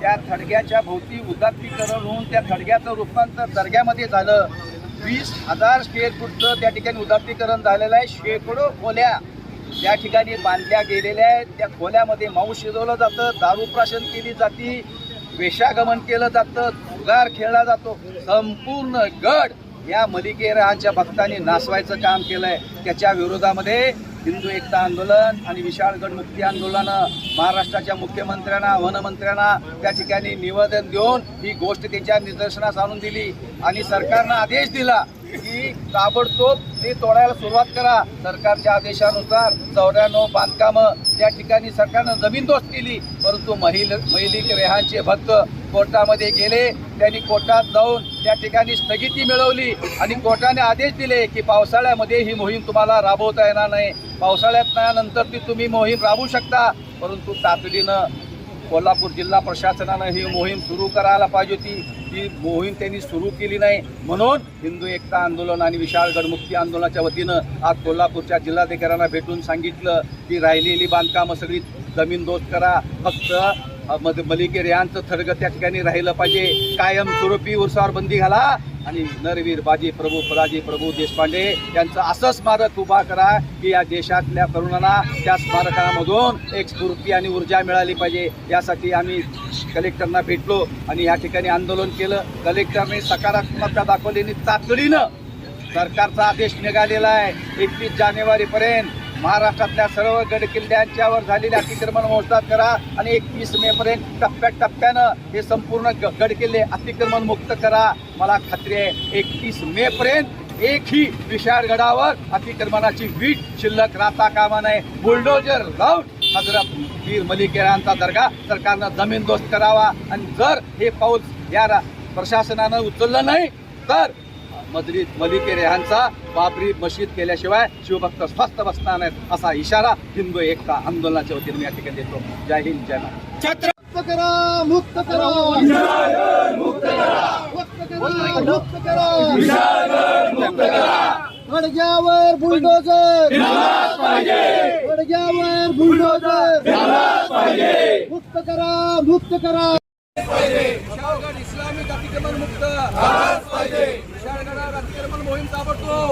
त्या थडग्याच्या भोवती उदात्तीकरण होऊन त्या थडग्याचं रूपांतर दर्ग्यामध्ये झालं. वीस हजार स्क्वेअर फूटचं त्या ठिकाणी उदात्तीकरण झालेलं आहे. शेकडो खोल्या त्या ठिकाणी बांधल्या गेलेल्या आहेत. त्या खोल्यामध्ये माऊ शिजवलं जातं दारू प्राशन केली जाती वेशागमन केलं जातं जुगार खेळला जातो. संपूर्ण गड या मलिकेराच्या भक्तांनी नासवायचं काम केलंय. त्याच्या विरोधामध्ये हिंदू एकता आंदोलन आणि विशाळगड मुक्ती आंदोलनानं महाराष्ट्राच्या मुख्यमंत्र्यांना वनमंत्र्यांना त्या ठिकाणी निवेदन देऊन ही गोष्ट त्याच्या निदर्शनास आणून दिली. आणि सरकारनं आदेश दिला की ताबडतोब ते तोडायला सुरुवात करा. सरकारच्या आदेशानुसार चौऱ्याण्णव बांधकामं त्या ठिकाणी सरकारनं जमीनदोस्त केली. परंतु महिल महिलिक रेहांचे भक्त कोर्टामध्ये गेले त्यांनी कोर्टात जाऊन त्या ठिकाणी स्थगिती मिळवली आणि कोर्टाने आदेश दिले की पावसाळ्यामध्ये ही मोहीम तुम्हाला राबवता येणार नाही. पावसाळ्यात नंतर ती तुम्ही मोहीम राबवू शकता. परंतु तातडीनं कोल्हापूर जिल्हा प्रशासनानं ही मोहीम सुरू करायला पाहिजे होती. ती मोहीम त्यांनी सुरू केली नाही. म्हणून हिंदू एकता आंदोलन आणि विशाल गडमुक्ती आंदोलनाच्या वतीनं आज कोल्हापूरच्या जिल्हाधिकाऱ्यांना भेटून सांगितलं की राहिलेली बांधकामं सगळी जमीनदोस्त करा. फक्त मलिके रियांचं थडग त्या ठिकाणी राहिलं पाहिजे. कायम स्वरूपी उरसावर बंदी घाला. आणि नरवीर बाजी प्रभू फराजी प्रभू देशपांडे यांचं असं स्मारक उभा करा की या देशातल्या तरुणांना त्या स्मारकामधून एक स्फूर्ती आणि ऊर्जा मिळाली पाहिजे. यासाठी आम्ही कलेक्टरना भेटलो आणि या ठिकाणी आंदोलन केलं. कलेक्टरने सकारात्मकता दाखवली आणि तातडीनं सरकारचा आदेश निघालेला आहे. एकवीस जानेवारीपर्यंत महाराष्ट्रातल्या सर्व गड किल्ल्यांच्यावर झालेले अतिक्रमण मोजदाद करा आणि एकवीस मे पर्यंत टप्प्याटप्प्यानं हे संपूर्ण ग- गड किल्ले अतिक्रमण मुक्त करा. मला खात्री आहे एकतीस मे पर्यंत एकही विशाळगडावर अतिक्रमणाची वीट शिल्लक राहता कामा नये. बुलडोजर लावून हजरत वीर मलिकेरांचा दर्गा सरकारनं जमीनदोस्त करावा. आणि जर हे पाऊल या रा- प्रशासनानं उचललं नाही तर मदरी मलिके रेहांचा बाबरी मशीद केल्याशिवाय शिवभक्त स्वस्थ बसणार नाहीत असा इशारा हिंदू एकता आंदोलनाच्या वतीने मी या ठिकाणी देतो. जय हिंद जय महाराष्ट्र मुक्त करा मुक्त करा. मुक्त करा मुक्त करा. गडग्यावर बुलडोजर गडग्यावर बुलडोजर मुक्त करा मुक्त करा. इस्लामिक अतिक्रमण मुक्त विशाळगडावर अतिक्रमण मोहीम ताबडतोब